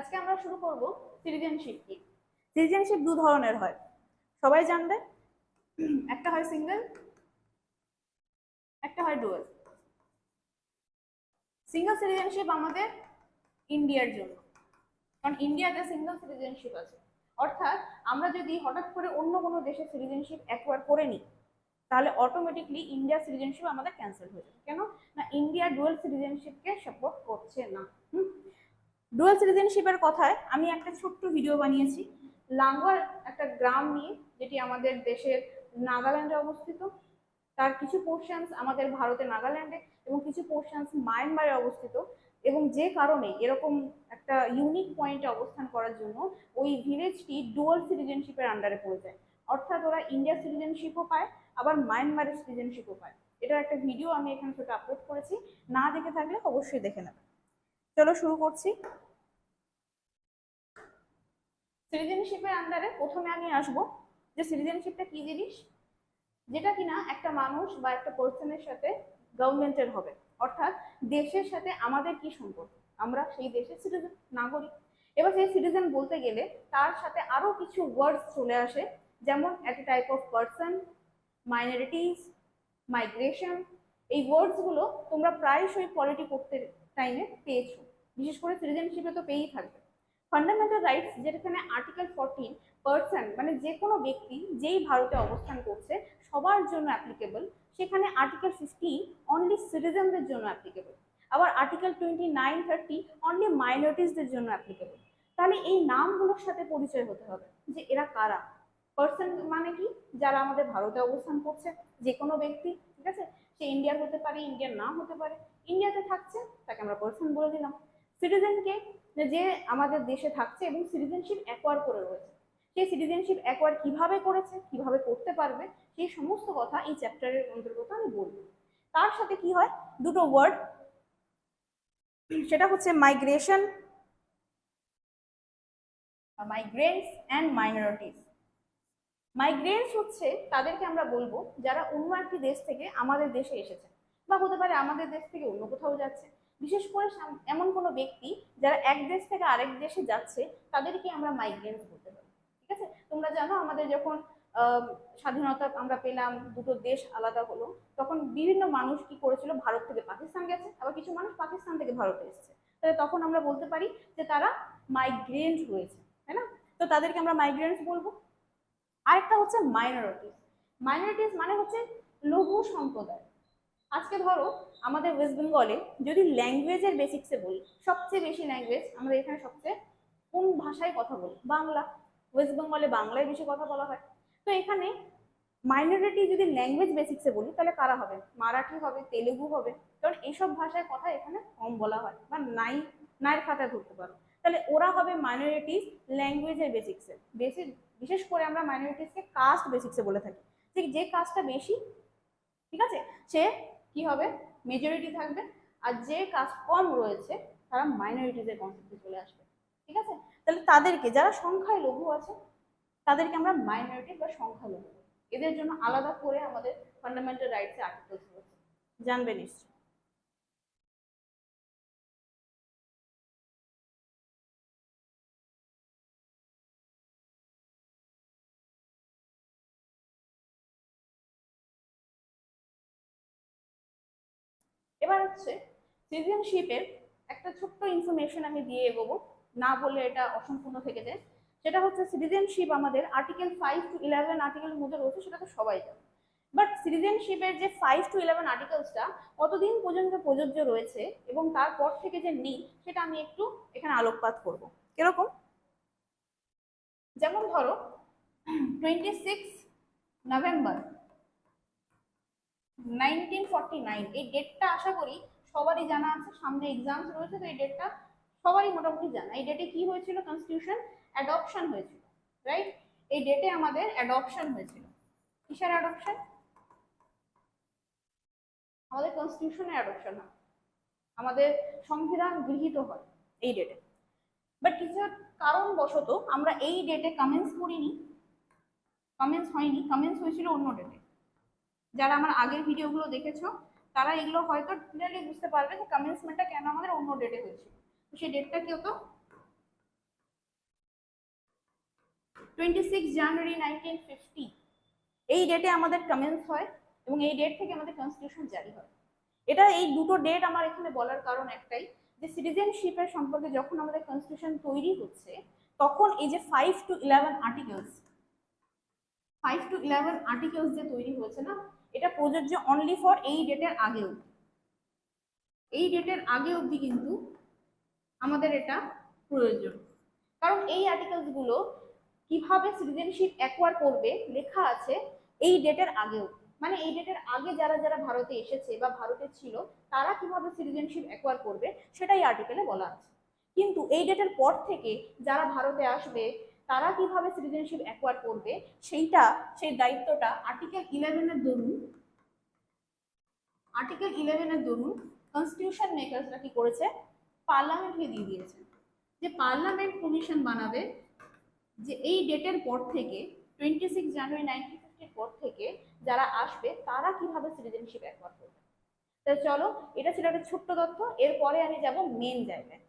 আজকে আমরা শুরু করব সিটিজেনশিপ কি? সিটিজেনশিপ দু ধরনের হয়। সবাই জানবে? একটা হয় সিঙ্গেল, একটা হয় ডুয়েল। সিঙ্গেল সিটিজেনশিপ আমাদের ইন্ডিয়ার জন্য, কারণ ইন্ডিয়াতে সিঙ্গেল সিটিজেনশিপ আছে। অর্থাৎ আমরা যদি হঠাৎ করে অন্য কোনো দেশের সিটিজেনশিপ অ্যাকোয়ার করে নিই, তাহলে অটোমেটিকলি ইন্ডিয়ার সিটিজেনশিপ আমাদের ক্যান্সেল হয়ে যাবে। কেন? না, ইন্ডিয়া ডুয়েল সিটিজেনশিপকে সাপোর্ট করছে না। ডুয়েল সিটিজেনশিপের কথায় আমি একটা ছোট্ট ভিডিও বানিয়েছি। লাঙ্গোয়ার একটা গ্রাম নিয়ে, যেটি আমাদের দেশের নাগাল্যান্ডে অবস্থিত। তার কিছু পোর্শনস আমাদের ভারতে নাগাল্যান্ডে এবং কিছু পোর্শনস মায়ানমারে অবস্থিত। এবং যে কারণে এরকম একটা ইউনিক পয়েন্টে অবস্থান করার জন্য ওই ভিলেজটি ডুয়াল সিটিজেনশিপের আন্ডারে পড়ে যায়। অর্থাৎ ওরা ইন্ডিয়ার সিটিজেনশিপও পায়, আবার মায়ানমারের সিটিজেনশিপও পায়। এটার একটা ভিডিও আমি এখানে ছোট আপলোড করেছি। না দেখে থাকলে অবশ্যই দেখে নেবে চলো শুরু করছি। সিটিজেনশিপের আন্ডারে প্রথমে আমি আসব যে সিটিজেনশিপটা কি জিনিস? যেটা কিনা একটা মানুষ বা একটা পার্সনের সাথে গভর্নমেন্টের হবে। অর্থাৎ দেশের সাথে আমাদের কি সম্পর্ক? আমরা সেই দেশের সিটিজেন নাগরিক। এবার সেই সিটিজেন বলতে গেলে তার সাথে আরও কিছু ওয়ার্ডস চলে আসে, যেমন একটা type of person minorities migration এই ওয়ার্ডসগুলো তোমরা প্রায়শই পলিটি পড়তে টাইমে পেয়েছ। বিশেষ করে সিটিজেনশিপে তো পেয়েই থাকবে। ফান্ডামেন্টাল রাইটস যেখানে আর্টিকেল ফোরটিন পার্সন মানে যে কোনো ব্যক্তি যেই ভারতে অবস্থান করছে, সবার জন্য অ্যাপ্লিকেবল সেখানে আর্টিকেল ফিফটিন অনলি সিটিজেনদের জন্য অ্যাপ্লিকেবল আবার article twenty nine thirty only মাইনরিটিসদের জন্য অ্যাপ্লিকেবল তাহলে এই নামগুলোর সাথে পরিচয় হতে হবে যে এরা কারা? পার্সন মানে কি? যারা আমাদের ভারতে অবস্থান করছে যে কোনো ব্যক্তি, ঠিক আছে? সে ইন্ডিয়ার হতে পারে ইন্ডিয়ার নাম হতে পারে ইন্ডিয়াতে থাকছে, তাকে আমরা পার্সন বলে দিলাম। সিটিজেনকে যে আমাদের দেশে থাকছে এবং সিটিজেনশিপ অ্যাকোয়ার করে রয়েছে, সেই সিটিজেনশিপ অ্যাকোয়ার কীভাবে করেছে, কীভাবে করতে পারবে, সেই সমস্ত কথা এই চ্যাপ্টারের অন্তর্গত আমি বলব। তার সাথে কি হয়? দুটো ওয়ার্ড সেটা হচ্ছে migration migrants and minorities migrants হচ্ছে তাদেরকে আমরা বলব যারা অন্য একটি দেশ থেকে আমাদের দেশে এসেছে বা হতে পারে আমাদের দেশ থেকে অন্য কোথাও যাচ্ছে। বিশেষ করে এমন কোনো ব্যক্তি যারা এক দেশ থেকে আরেক দেশে যাচ্ছে, তাদেরকে আমরা মাইগ্রেন্টস বলতে পারি। ঠিক আছে? তোমরা জানো আমাদের যখন স্বাধীনতা আমরা পেলাম, দুটো দেশ আলাদা হলো, তখন বিভিন্ন মানুষ কি করেছিল? ভারত থেকে পাকিস্তান গেছে। আবার কিছু মানুষ পাকিস্তান থেকে ভারতে এসেছে। তাহলে তখন আমরা বলতে পারি যে তারা মাইগ্রেন্ট হয়েছে, তাই না? তো তাদেরকে আমরা মাইগ্রেন্টস বলব। আরেকটা হচ্ছে মাইনরিটিস মাইনরিটিস মানে হচ্ছে লঘু সম্প্রদায়। আজকে ধরো আমাদের ওয়েস্ট বেঙ্গলে যদি ল্যাঙ্গুয়েজের বেসিক্সে বলি, সবচেয়ে বেশি ল্যাঙ্গুয়েজ আমাদের এখানে সবচেয়ে কোন ভাষায় কথা বলি? বাংলা। ওয়েস্ট বেঙ্গলে বাংলায় বেশি কথা বলা হয়। তো এখানে মাইনরিটি যদি ল্যাঙ্গুয়েজ বেসিক্সে বলি, তাহলে কারা হবে? মারাঠি হবে, তেলেগু হবে। কারণ এইসব ভাষায় কথা এখানে কম বলা হয়। বা নাই নায়ের খাতায় ধরতে পারো। তাহলে ওরা হবে মাইনরিটিস ল্যাঙ্গুয়েজের বেসিক্সে বেসিক বিশেষ করে আমরা মাইনরিটিসকে কাস্ট বেসিক্সে বলে থাকি। যে যে কাস্টটা বেশি, ঠিক আছে? সে কি হবে? মেজরিটি থাকবে। আর যে কাস্ট কম রয়েছে, তারা মাইনরিটিসের কনসেপ্টে চলে আসবে। ঠিক আছে? তাহলে তাদেরকে, যারা সংখ্যায় লঘু আছে, তাদেরকে আমরা মাইনরিটি বা সংখ্যালঘু। এদের জন্য আলাদা করে আমাদের ফান্ডামেন্টাল রাইটসে আর্টিকেলস রয়েছে। জানবে নিশ্চয় এবার হচ্ছে সিটিজেনশিপের একটা ছোট্ট ইনফরমেশন আমি দিয়ে এগোবো। না বলে এটা অসম্পূর্ণ থেকে যায়। সেটা হচ্ছে সিটিজেনশিপ আমাদের আর্টিকেল ফাইভ টু ইলেভেন আর্টিকেলের মধ্যে রয়েছে, সেটা তো সবাই জানে। বাট সিটিজেনশিপের যে ফাইভ টু ইলেভেন আর্টিকেলসটা কতদিন পর্যন্ত প্রযোজ্য রয়েছে এবং তারপর থেকে যে নেই, সেটা আমি একটু এখানে আলোকপাত করব। কীরকম? যেমন ধরো twenty six November nineteen forty nine এই ডেটটা আশা করি সবারই জানা আছে। সামনে এক্সামস রয়েছে, তো এই ডেটটা সবারই মোটামুটি জানা। এই ডেটে কি হয়েছিল? কনস্টিটিউশন অ্যাডপশন হয়েছিল রাইট এই ডেটে আমাদের অ্যাডপশন হয়েছিল। কিসের অ্যাডপশন আমাদের কনস্টিটিউশনের অ্যাডপশন হয়। আমাদের সংবিধান গৃহীত হয় এই ডেটে বাট কিছু কারণবশত আমরা এই ডেটে কমেন্টস করিনি। কমেন্টস হয়নি। কমেন্টস হয়েছিল অন্য ডেটে যারা আমার আগের ভিডিওগুলো দেখেছ, তারা এগুলো হয়তো ক্লিয়ারলি বুঝতে পারবে যে কমেন্সমেন্টটা কেন আমাদের অন্য ডেটে হয়েছে। তো সেই ডেটটা কি হতো? টোয়েন্টি সিক্স জানুয়ারি ফিফটি এই ডেটে আমাদের কমেন্স হয় এবং এই ডেট থেকে আমাদের কনস্টিটিউশন জারি হয়। এটা এই দুটো ডেট আমার এখানে বলার কারণ একটাই, যে সিটিজেনশিপের সম্পর্কে যখন আমাদের কনস্টিটিউশন তৈরি হচ্ছে, তখন এই যে five to eleven articles five to eleven articles যে তৈরি হয়েছে না এটা প্রযোজ্য অনলি ফর এই ডেটের আগে এই ডেটের আগে অবধি কিন্তু আমাদের এটা প্রয়োজন। কারণ এই আর্টিকেলসগুলো কীভাবে সিটিজেনশিপ অ্যাকোয়ার করবে লেখা আছে এই ডেটের আগেও মানে এই ডেটের আগে যারা যারা ভারতে এসেছে বা ভারতে ছিল, তারা কীভাবে সিটিজেনশিপ অ্যাকোয়ার করবে সেটাই আর্টিকেলে বলা আছে। কিন্তু এই ডেটের পর থেকে যারা ভারতে আসবে তারা কীভাবে সিটিজেনশিপ অ্যাকোয়ার করবে, সেইটা, সেই দায়িত্বটা আর্টিকেল ইলেভেনের দরুন আর্টিকেল ইলেভেনের দরুন কনস্টিটিউশন মেকার্সরা কি করেছে? পার্লামেন্টকে দিয়ে দিয়েছে। যে পার্লামেন্ট কমিশন বানাবে, যে এই ডেটের পর থেকে টোয়েন্টি সিক্স জানুয়ারি নাইনটিন ফিফটির পর থেকে যারা আসবে, তারা কীভাবে সিটিজেনশিপ অ্যাকোয়ার করবে? তো চলো, এটা ছিল একটা ছোট্ট তথ্য, এরপরে আমি যাব মেন জায়গায়।